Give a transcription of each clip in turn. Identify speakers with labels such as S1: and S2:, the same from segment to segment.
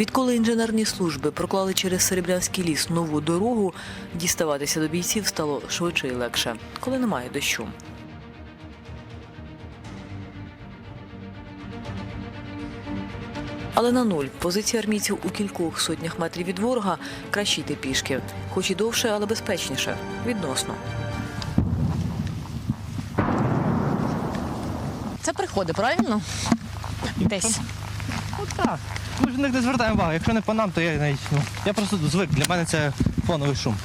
S1: Відколи інженерні служби проклали через Серебрянський ліс нову дорогу, діставатися до бійців стало швидше і легше, коли немає дощу. Але на нуль позиції армійців у кількох сотнях метрів від ворога краще йти пішки, хоч і довше, але безпечніше, відносно.
S2: Це приходи, правильно? Десь.
S3: Ну так. Ми ж на них не звертаємо увагу. Якщо не по нам, то я навіть ну, я просто звик. Для мене це фоновий шум.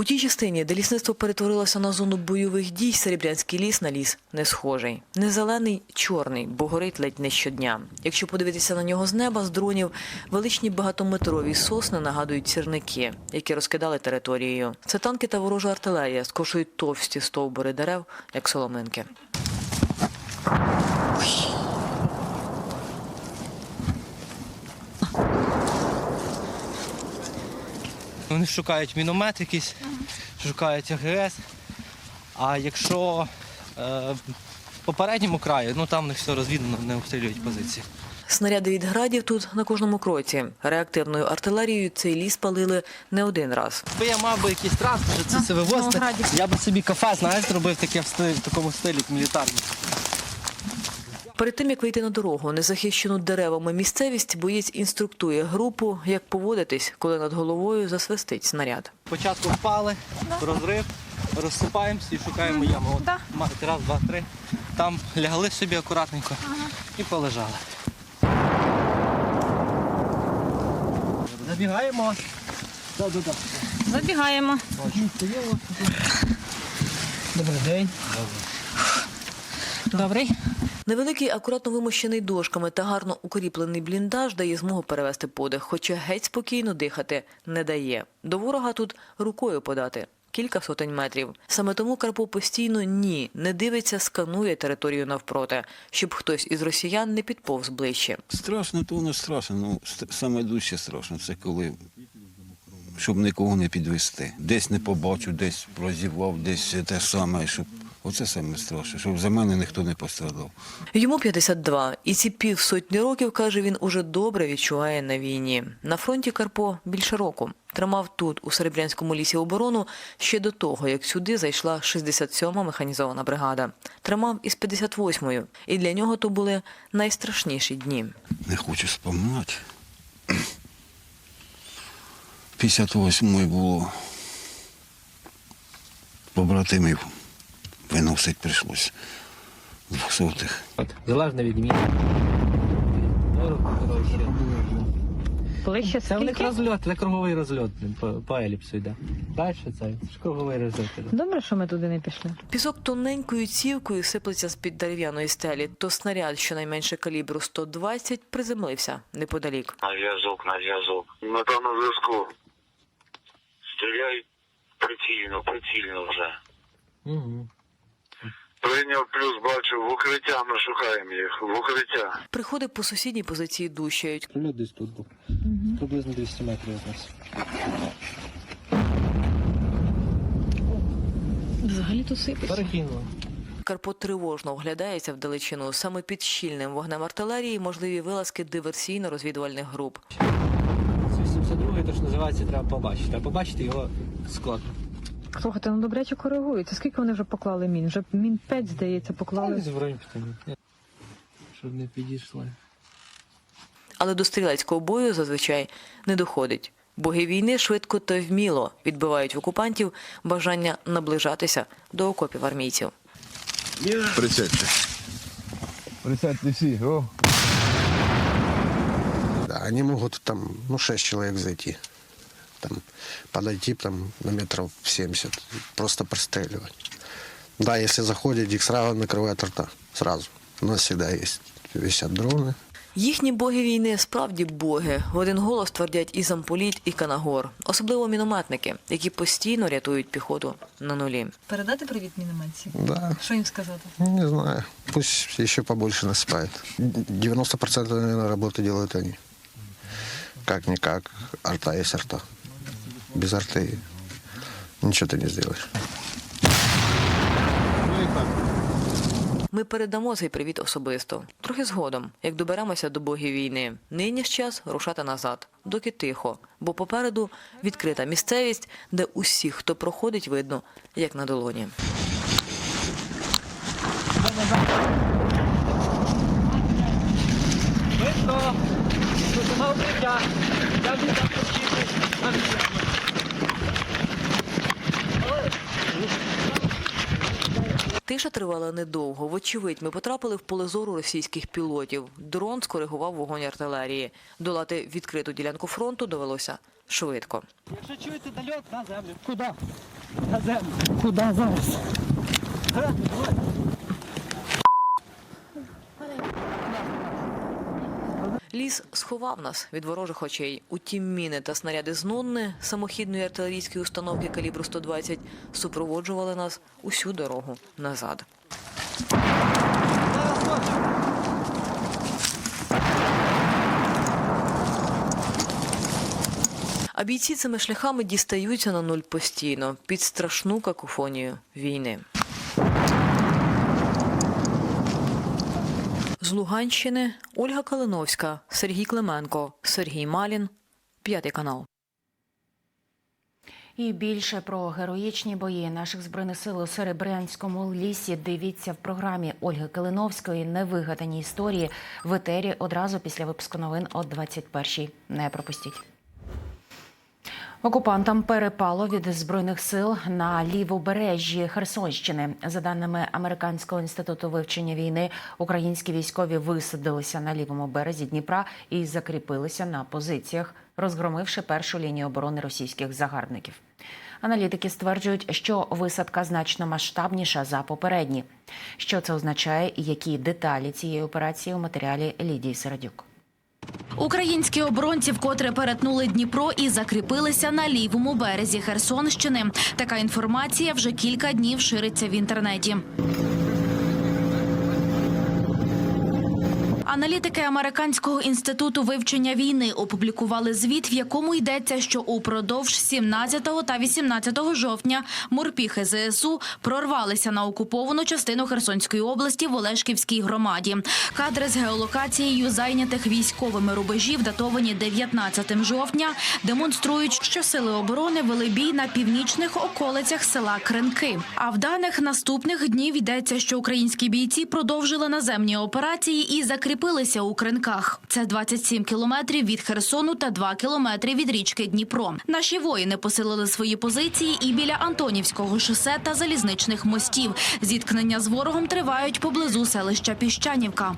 S1: У тій частині, де лісництво перетворилося на зону бойових дій, Серебрянський ліс на ліс не схожий. Не зелений, чорний, бо горить ледь не щодня. Якщо подивитися на нього з неба, з дронів, величні багатометрові сосни нагадують сірники, які розкидали територією. Це танки та ворожа артилерія скошують товсті стовбури дерев, як соломинки.
S3: Вони шукають міномет якийсь, шукають АГС. А якщо е, в попередньому краї, ну там в них все розвідано, не обстрілюють позиції.
S1: Снаряди від градів тут на кожному кроці. Реактивною артилерією цей ліс палили не один раз.
S3: Якби я мав би якийсь транспорт, це все вивозити, я би собі кафе, знаєш, зробив таке в, стилі, в такому стилі, як мілітарний.
S1: Перед тим як вийти на дорогу, незахищену деревами місцевість, боєць інструктує групу, як поводитись, коли над головою засвистить снаряд.
S3: Спочатку впали, розрив, розсипаємося і шукаємо яму. От, мають раз, два, три. Там лягли собі акуратненько і полежали. Забігаємо.
S2: Забігаємо.
S3: Добрий день.
S2: Добрий.
S1: Невеликий, акуратно вимощений дошками та гарно укріплений бліндаж дає змогу перевести подих, хоча геть спокійно дихати не дає. До ворога тут рукою подати. Кілька сотень метрів. Саме тому Карпо постійно ні, не дивиться, сканує територію навпроти, щоб хтось із росіян не підповз ближче.
S4: Страшно, то воно страшно. Ну, саме дужче страшно, це коли, щоб нікого не підвести. Десь не побачу, десь прозівав, десь те саме, щоб. Оце саме страшне, щоб за мене ніхто не пострадав.
S1: Йому 52, і ці півсотні років, каже, він уже добре відчуває на війні. На фронті Карпо більше року. Тримав тут, у Серебрянському лісі оборону, ще до того, як сюди зайшла 67-ма механізована бригада. Тримав із 58-ю, і для нього то були найстрашніші дні.
S4: Не хочу споминати. 58-й було побратимів виносить прийшлося. Двохсотих.
S3: Залежно від міста.
S2: Ближче
S3: Це в них
S2: скільки?
S3: розльот, це круговий розльот по, по еліпсу йде. Далі це, це ж круговий розльот. іде.
S2: Добре, що ми туди не пішли.
S1: Пісок тоненькою цівкою сиплеться з-під дерев'яної стелі, то снаряд щонайменше калібру 120 приземлився неподалік.
S5: На зв'язок, на зв'язок. Мета на зв'язку. Стріляй прицільно, прицільно вже.
S3: Угу.
S5: Прийняв плюс, бачу, в укриття ми шукаємо їх. В укриття.
S1: Приходи по сусідній позиції дущають.
S3: Прильот десь тут був. Приблизно 200 метрів від нас.
S2: Взагалі то сипеться.
S3: Перекинуло.
S1: Карпо тривожно оглядається вдалечину. Саме під щільним вогнем артилерії можливі вилазки диверсійно-розвідувальних груп.
S3: 82-й, то що називається, треба побачити. Треба побачити його склад.
S2: Слухайте, ну добряче коригується. Скільки вони вже поклали мін? Вже мін 5, здається, поклали.
S3: Десь в районі п'яти. Щоб не підійшли.
S1: Але до стрілецького бою зазвичай не доходить. Боги війни швидко та вміло відбивають в окупантів бажання наближатися до окопів армійців.
S6: Присядьте. Присядьте всі. О.
S7: Да, они могут там, ну, шесть человек зайти Там, подойти там, на метров 70, просто простреливать. Да, если заходят, их сразу накрывают рта. Сразу. У нас всегда есть. Висят дроны.
S1: Їхні боги війни справді боги. В один голос твердять і замполіт, і канагор, особливо мінометники, які постійно рятують піхоту на нулі.
S2: Передати привіт мінометці.
S7: Да,
S2: Що їм сказати?
S7: не знаю. Пусть еще побольше насыпают. 90% наверное, работы делают они. Как-никак, арта есть арта. Без арты ничего ты не сделаешь.
S1: Ми передамо цей привіт особисто, трохи згодом, як доберемося до богів війни. Нині ж час рушати назад, доки тихо, бо попереду відкрита місцевість, де усіх, хто проходить, видно, як на долоні. Тиша тривала недовго. Вочевидь, ми потрапили в поле зору російських пілотів. Дрон скоригував вогонь артилерії. Долати відкриту ділянку фронту довелося швидко.
S3: Якщо чуєте дольот, на землю.
S2: Куди?
S3: На землю.
S2: Куди зараз?
S1: Ліс сховав нас від ворожих очей. Утім, міни та снаряди з Нонни, самохідної артилерійської установки калібру 120, супроводжували нас усю дорогу назад. А бійці цими шляхами дістаються на нуль постійно під страшну какофонію війни. З Луганщини Ольга Калиновська, Сергій Клименко, Сергій Малін, п'ятий канал.
S8: І більше про героїчні бої наших збройних сил у Серебрянському лісі. Дивіться в програмі Ольги Калиновської Невигадані історії в етері одразу після випуску новин о 21-й. Не пропустіть. Окупантам перепало від збройних сил на лівобережжі Херсонщини. За даними Американського інституту вивчення війни, українські військові висадилися на лівому березі Дніпра і закріпилися на позиціях, розгромивши першу лінію оборони російських загарбників. Аналітики стверджують, що висадка значно масштабніша за попередні. Що це означає і які деталі цієї операції у матеріалі Лідії Середюк.
S9: Українські оборонці вкотре перетнули Дніпро і закріпилися на лівому березі Херсонщини. Така інформація вже кілька днів шириться в інтернеті. Аналітики Американського інституту вивчення війни опублікували звіт, в якому йдеться, що упродовж 17 та 18 жовтня морпіхи ЗСУ прорвалися на окуповану частину Херсонської області в Олешківській громаді. Кадри з геолокацією зайнятих військовими рубежів, датовані 19 жовтня, демонструють, що сили оборони вели бій на північних околицях села Кренки. А в даних наступних днів йдеться, що українські бійці продовжили наземні операції і закріпилися у кринках. Це 27 кілометрів від Херсону та 2 кілометри від річки Дніпро. Наші воїни посилили свої позиції і біля Антонівського шосе та залізничних мостів. Зіткнення з ворогом тривають поблизу селища Піщанівка.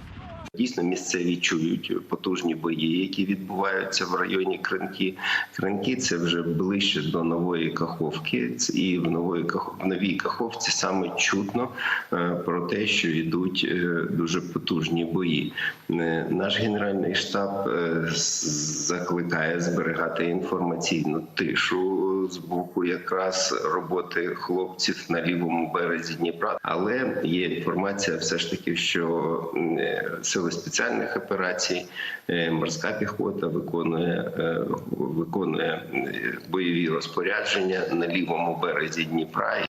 S10: Дійсно, місцеві чують потужні бої, які відбуваються в районі Кринки. Кринки це вже ближче до нової Каховки. І в нової в новій Каховці саме чутно е, про те, що йдуть е, дуже потужні бої. Е, Наш генеральний штаб закликає зберігати інформаційну тишу з боку якраз роботи хлопців на лівому березі Дніпра. Але є інформація, все ж таки, що сили спеціальних операцій, е, морська піхота виконує е, виконує е, бойові розпорядження на лівому березі Дніпра.